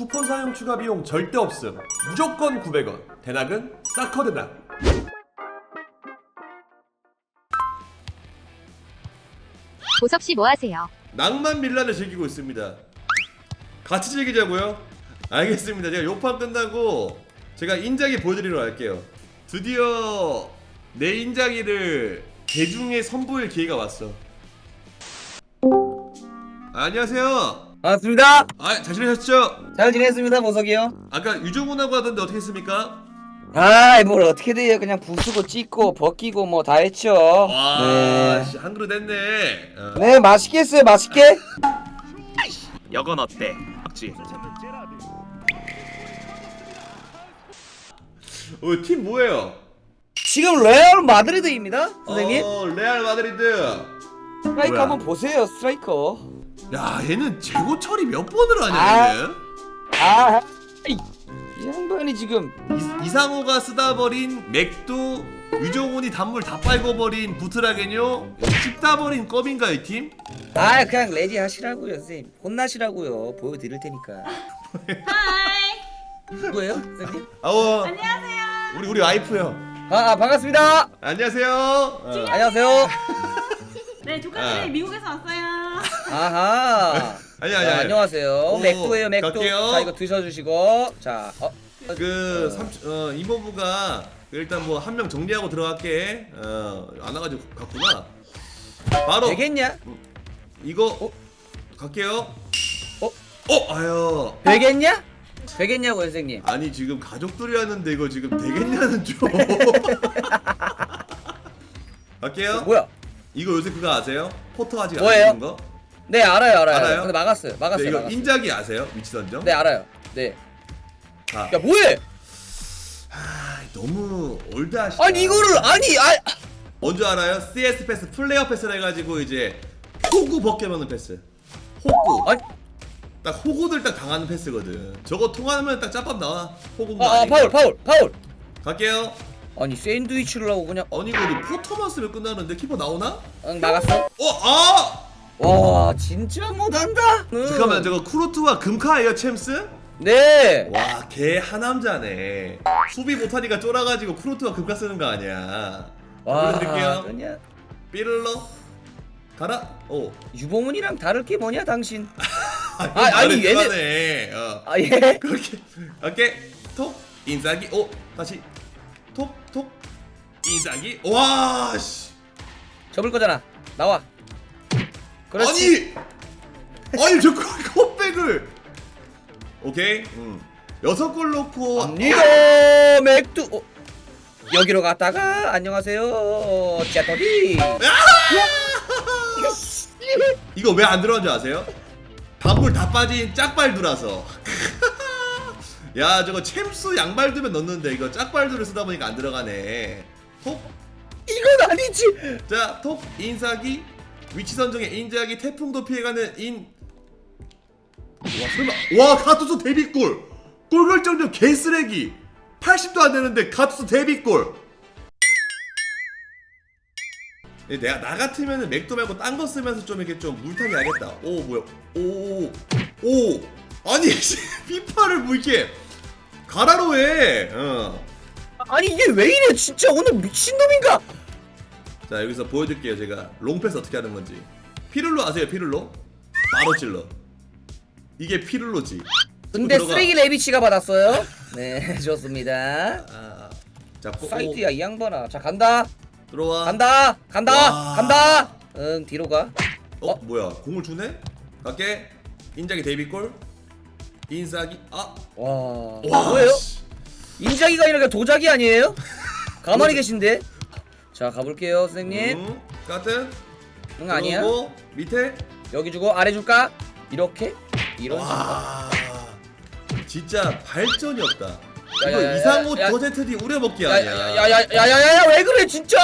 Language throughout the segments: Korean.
쿠폰 사용 추가 비용 절대 없음. 무조건 900원. 대낙은 사커 대낙. 보석 씨뭐 하세요? 낭만 밀란을 즐기고 있습니다. 같이 즐기자고요? 알겠습니다. 제가 요판 끝나고 제가 인자기 보여드리러 갈게요. 드디어 내 인자기를 대중에 선보일 기회가 왔어. 안녕하세요. 반갑습니다. 아, 잘 지내셨죠? 잘 지냈습니다, 보석이요. 아까 유정훈하고 하던데 어떻게 했습니까? 아이, 뭘 어떻게 돼요? 그냥 부수고 찢고 벗기고 뭐 다 했죠. 와, 네. 씨, 한 그릇 했네. 어. 네, 맛있게 했어요, 맛있게. 여건 어때? 박지. 어, 팀 뭐예요? 지금 레알 마드리드입니다, 선생님. 어, 레알 마드리드. 스트라이커 뭐야? 한번 보세요, 스트라이커. 야, 얘는 재고 처리 몇 번을 하냐, 아. 얘는? 아, 이, 이 양반이 지금 이, 이상호가 쓰다 버린 맥도 유정훈이 단물 다 빨고 버린 부트라겐요 씹다 버린 껌인가 이 팀? 아 그냥 레디 하시라고요, 선생님. 혼나시라고요. 보여드릴 테니까. 하이 누구예요, 선생님? 아우 안녕하세요 우리 우리 와이프요. 아, 아 반갑습니다. 안녕하세요. 어. 안녕하세요. 네 조카들이 아. 미국에서 왔어요 아하. 아니 자, 아니 아니. 안녕하세요. 오, 맥도예요, 맥도. 갈게요. 자, 이거 드셔 주시고. 자, 어. 그 삼, 어, 이모부가 일단 뭐 한 명 정리하고 들어갈게. 어 안 와가지고 갔구나. 바로 되겠냐? 이거 어? 갈게요. 어? 어 아유. 되겠냐? 되겠냐고 선생님. 아니 지금 가족들이 왔는데 이거 지금 되겠냐는 좀. 갈게요. 뭐야? 이거 요새 그거 아세요? 포터 아직 뭐예요? 안 되는 거? 네 알아요 알아요. 알아요? 근데 막았어요. 네, 막았어요. 이거 막았어요. 인자기 아세요? 위치 선정? 네 알아요. 네. 아, 야 뭐해? 아, 너무 올드하시다. 아니 이거를 아니 아 뭔지 알아요? CS 패스 플레이어 패스를 해가지고 이제 호구 벗겨먹는 패스. 호구. 아니 딱 호구들 딱 당하는 패스거든. 저거 통하면 딱 짭밥 나와. 호구인 거 아, 아. 파울 파울 파울. 갈게요. 아니 샌드위치를 하고 그냥 아니 이거 포터만 쓰면 끝나는데 키퍼 나오나? 응 막았어. 어 아! 와 진짜 못한다. 응. 잠깐만 저거 쿠로트와 금카예요 챔스? 네. 와, 걔 하남자네. 수비 못하니까 쫄아가지고 쿠로트와 금카 쓰는 거 아니야. 와 보여드릴게요. 그냥 삐를러 가라. 오. 유봉훈이랑 다를 게 뭐냐 당신. 아, 아니, 얘는- 얘네. 어. 아 예. 그렇게. 오케이. 톡 인사기. 오 다시. 톡 톡 인사기. 와 씨. 접을 거잖아. 나와. 그렇지. 아니. 아니 저 컵백을. 오케이. 음. 여섯 골 넣고. 언니도 맥두. 어. 여기로 갔다가 안녕하세요. 짜토리. 이거 왜 안 들어간 줄 아세요? 단물 다 빠진 짝발두라서. 야 저거 챔스 양발두면 넣는데 이거 짝발두를 쓰다 보니까 안 들어가네. 톡. 이건 아니지. 자, 톡 인사기 위치 선정에 인자기 태풍도 피해가는 인. 와 설마 와 가투스 데뷔골 골 결정력 개쓰레기 80도 안 되는데 가투스 데뷔골. 예, 내가 나 같으면은 맥도 말고 딴 거 쓰면서 좀 이렇게 좀 물타기 하겠다. 오 뭐야? 오오 아니 피파를 뭐 이렇게 가라로 해. 어. 아니 이게 왜 이래 진짜 오늘 미친놈인가? 자 여기서 보여드릴게요 제가 롱패스 어떻게 하는 건지 피를로 아세요 피를로? 바로 찔러 이게 피를로지 근데 들어가. 쓰레기 레비치가 받았어요. 네 좋습니다. 아, 자 뽀, 사이트야 이 양반아. 자 간다. 들어와 간다. 간다. 와. 간다. 응 뒤로 가. 어, 어? 뭐야 공을 주네? 갈게 인자기 데뷔골 인사기 아 와. 와, 뭐예요? 씨. 인자기가 아니라 도자기 아니에요? 가만히 계신데. 자 가볼게요 선생님. 음, 같은 응 아니야. 그리고 밑에 여기 주고 아래 줄까? 이렇게? 이런. 와 진짜 발전이 없다 야, 이거 야, 야, 이상호 야. 더제트디 우려먹기 아니야 야야야야야야야 왜 그래 진짜?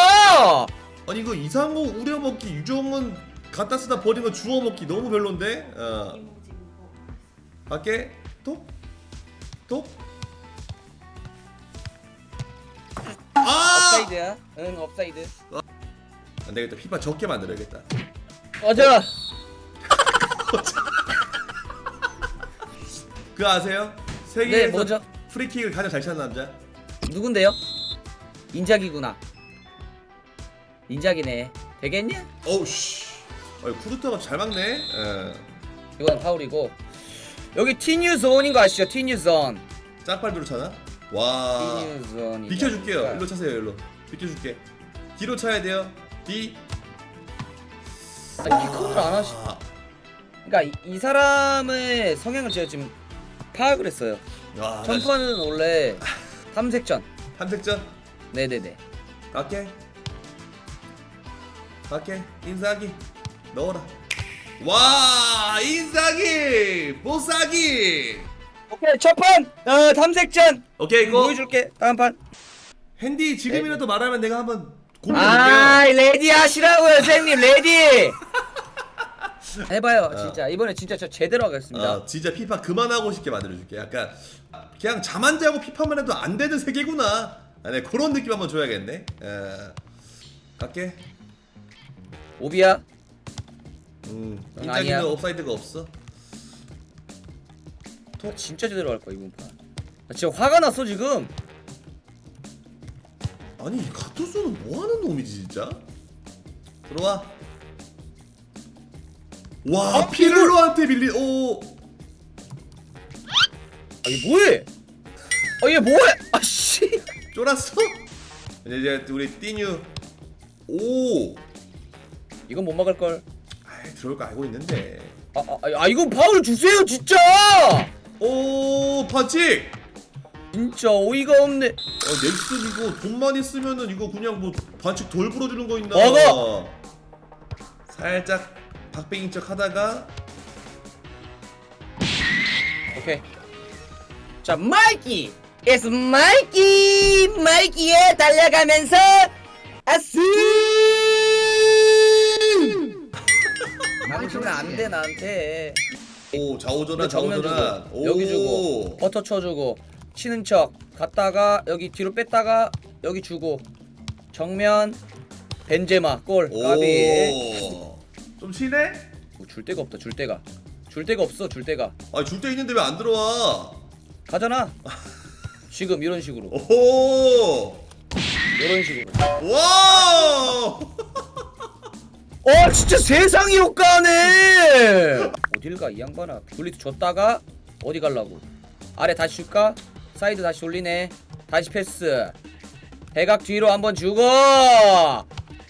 아니 이거 이상호 우려먹기 유정은 갖다 쓰다 버린 거 주워먹기 너무 별론데? 어 갈게 톡? 톡? 아! 업사이드야. 응 업사이드. 안 되겠다 피파 적게 만들어야겠다 맞아. 그거 아세요? 세계에서 네, 뭐죠? 프리킥을 가장 잘 차는 남자. 누군데요? 인자기구나. 인자기네. 되겠냐? 어우 씨. 어, 쿠르타가 잘 막네. 예. 이건 파울이고. 여기 티뉴 존인 거 아시죠? 티뉴 존. 짝발 도로 차나? 와. 비켜줄게요. 일로 차세요. 일로. 비켜줄게. 뒤로 차야 돼요. 뒤. 아니 피컨을 안 하시. 아, 그러니까 이, 이 사람의 성향을 제가 지금 파악을 했어요. 와. 전파는 원래 탐색전. 탐색전 네네네. 갈게. 갈게. 인사하기. 넣어라. 와 인사기 보사기. 오케이 첫 판. 어 탐색전. 오케이 이거 보여줄게. 다음 판. 핸디 지금이라도 말하면 내가 한번 고민해 아 볼게요. 레디 하시라고요 선생님 레디. 해봐요 어. 진짜 이번에 진짜 저 제대로 하겠습니다. 아 진짜 피파 그만하고 싶게 만들어줄게. 약간 그냥 잠 안 자고 피파만 해도 안 되는 세계구나. 아, 네 그런 느낌 한번 줘야겠네. 에, 갈게. 오비야. 음, 응, 인자기는 아니야. 옵사이드가 없어. 나 진짜 제대로 할 거야 이번 판. 나 진짜 화가 났어 지금. 아니 가토소는 뭐 하는 놈이지 진짜? 들어와. 와 아, 피를로한테 빌리 오. 아 이게 뭐해? 아얘 뭐해? 아 씨. 쫄았어? 이제 이제 우리 띠뉴 오. 이건 못 막을 걸. 아이 들어올 거 알고 있는데. 아, 아, 아 이건 파울 주세요 진짜. 오 반칙. 진짜 어이가 없네. 어, 넥슨 이거 돈 많이 쓰면은 이거 그냥 뭐 반칙 돌 불어주는 거 있나? 먹어! 살짝 박빙인 척 하다가 오케이. 자 마이키. It's 마이키. 마이키에 달려가면서 아스. 당신은 안돼 나한테. 오 좌우전환 정면 좌우전환. 주고 여기 주고 버터 쳐주고 치는 척 갔다가 여기 뒤로 뺐다가 여기 주고 정면 벤제마 골 까비. 오 좀 치네? 뭐줄 데가 없다 줄 데가. 줄 데가 없어 줄 데가. 아 줄 때 있는데 왜 안 들어와? 가잖아. 지금 이런 식으로. 오호 이런 식으로. 와 어 진짜 세상이 효과네 어딜 가이 양반아. 굴리트 줬다가 어디 갈라고? 아래 다시 줄까? 사이드 다시 올리네. 다시 패스. 대각 뒤로 한번 주고.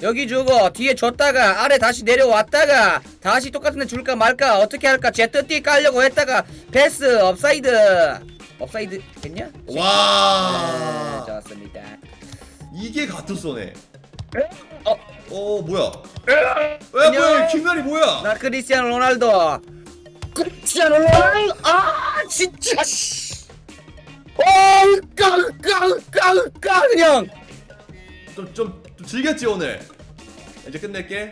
여기 주고. 뒤에 줬다가 아래 다시 내려왔다가 다시 똑같은 데 줄까 말까? 어떻게 할까? 제트띠 깔려고 했다가 패스. 업사이드. 업사이드 됐냐? 네, 와. 좋습니다. 이게 가투소네. 어? 어 뭐야? 왜 뭐야. 킹날이 뭐야? 나 크리스티아노 로날도 로날도 아 진짜 씨. 어깡깡깡깡 그냥. 좀, 좀, 좀 즐겼지 오늘? 이제 끝낼게.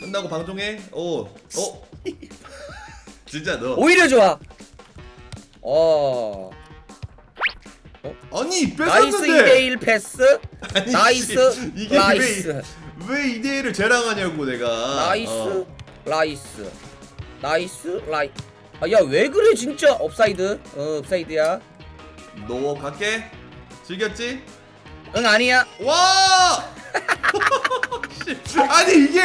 끝나고 방송해? 오 어? 진짜 너. 오히려 좋아. 어. 아니 나이스 뺏었는데. 2대1 패스. 아니, 나이스 씨, 이게 나이스. 왜, 왜 2대1을 쟤랑하냐고 내가. 나이스 어. 라이스 나이스 라이. 아야 왜 그래 진짜? 업사이드. 어 업사이드야. 너 갈게. 즐겼지? 응 아니야. 와! 씨, 아니 이게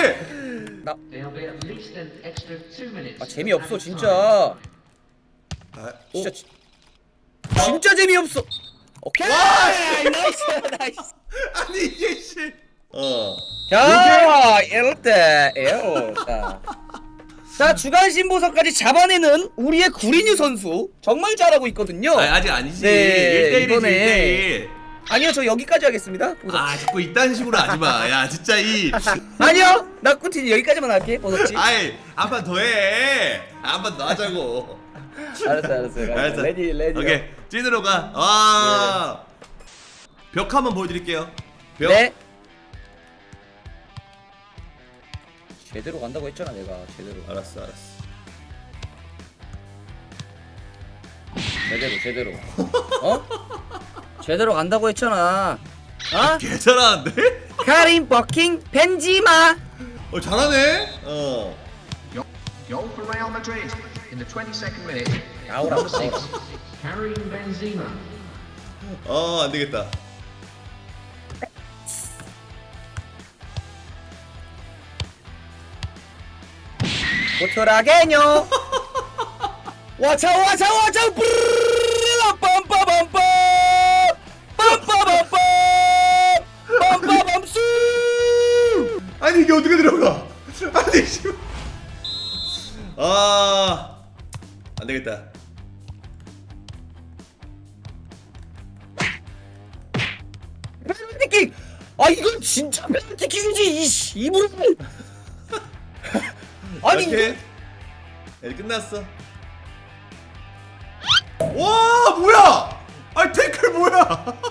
There'll be at least an extra two minutes. 아 재미없어 진짜. 아, 진짜 오, 지- 진짜 재미없어. 오케이. 나이스 나이스. 아니 이게 씨. 어. 자 이럴 때 이럴 자 주간 신보석까지 잡아내는 우리의 구리뉴 선수 정말 잘하고 있거든요. 아니, 아직 아니지. 네, 1대1이지 이번에 1대1 아니요 저 여기까지 하겠습니다 보석 아 자꾸 이딴 식으로 하지 마. 야 진짜 이 아 니요 나 꾸틴 여기까지만 할게 보석지 아이 한판 더 해 한 판 더 하자고. 알았어 알았어 알았어. 레디 레디 오케이 찐으로 가 와 벽 한번 보여드릴게요. 벽. 네 제대로 간다고 했잖아 내가 제대로 알았어 알았어 제대로 제대로 어? 제대로 간다고 했잖아 어? 개 잘하는데? 카린 버킹 벤지마 어 잘하네 어 Goal for Real Madrid in the 22nd minute. 나오라 Number six, Karim Benzema. 어 안 되겠다 고토라게뇨. 와차 와차 와차 빰빠밤빰. 빰빠밤빰. 빰빠밤수. 아니 이게 어떻게 들어가? 아니 씨. 아 안되겠다. 페널티킥 아 이건 진짜 페널티킥이지 이씨. 이불 아니 이렇게? 일 끝났어. 와 뭐야? 아니 태클 뭐야?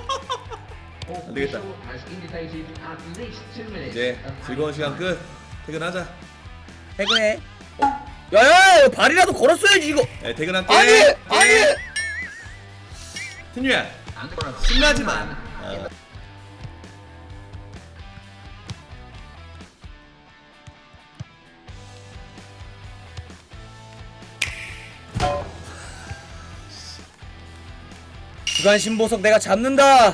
안 되겠다. 이제 즐거운 시간 끝. 퇴근하자. 퇴근해. 야야야 발이라도 걸었어야지 이거. 네, 퇴근할게. 아니 네. 아니! a 신나지 마 주간 신보석 내가 잡는다.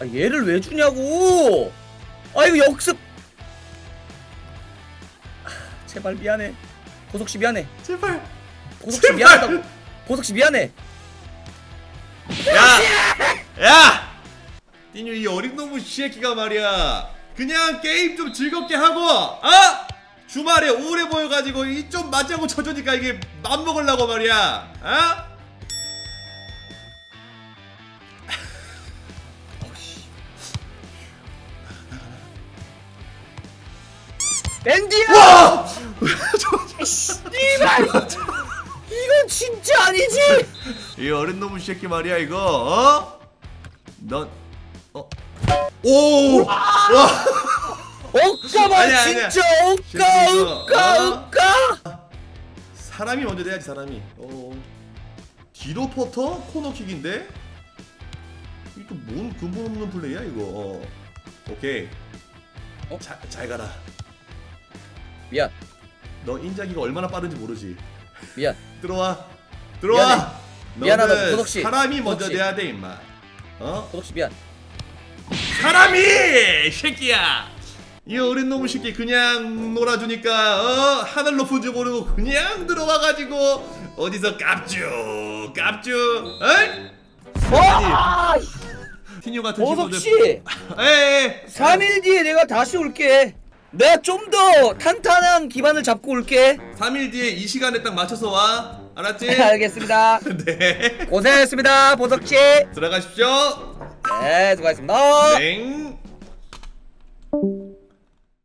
아 얘를 왜 주냐고. 아 이거 역습. 아, 제발 미안해. 보석 씨 미안해. 제발. 보석 씨 제발! 미안하다고. 보석 씨 미안해. 야! 야! 띠뉴 이 어린 놈의 새끼가 말이야. 그냥 게임 좀 즐겁게 하고 어? 주말에 우울해 보여가지고 이 좀 맞자고 쳐주니까 이게 맘 먹으려고 말이야 어? 밴디야 와! 씨발 이건 진짜 아니지 이 어린 놈의 새끼 말이야 이거 어? 넌 어? 오! 와! 아니야, 아니야. 진짜 억까 진짜 이거, 억까 어? 억까 사람이 먼저 돼야지 사람이 어. 뒤로 퍼터? 코너킥인데? 이게 또뭔 근본 없는 플레이야 이거 어. 오케이 어? 자, 잘 가라 미안 너 인자기가 얼마나 빠른지 모르지 미안 들어와 들어와 미안해. 미안하다, 너는 도덕 씨. 사람이 먼저 도덕 씨. 돼야 돼 임마 어? 보석씨 미안 사람이 이 새끼야 이 어린 놈의 새끼 그냥 놀아주니까 어? 하늘 높은 줄 모르고 그냥 들어와가지고 어디서 깝쭈 깝쭈 어이? 와 티뉴 같은 보석씨 친구들. 에에 3일 뒤에 내가 다시 올게. 내가 좀 더 탄탄한 기반을 잡고 올게. 3일 뒤에 이 시간에 딱 맞춰서 와. 알았지? 알겠습니다. 네. 고생했습니다 보석 씨. 들어가십시오. 네 수고하셨습니다. 네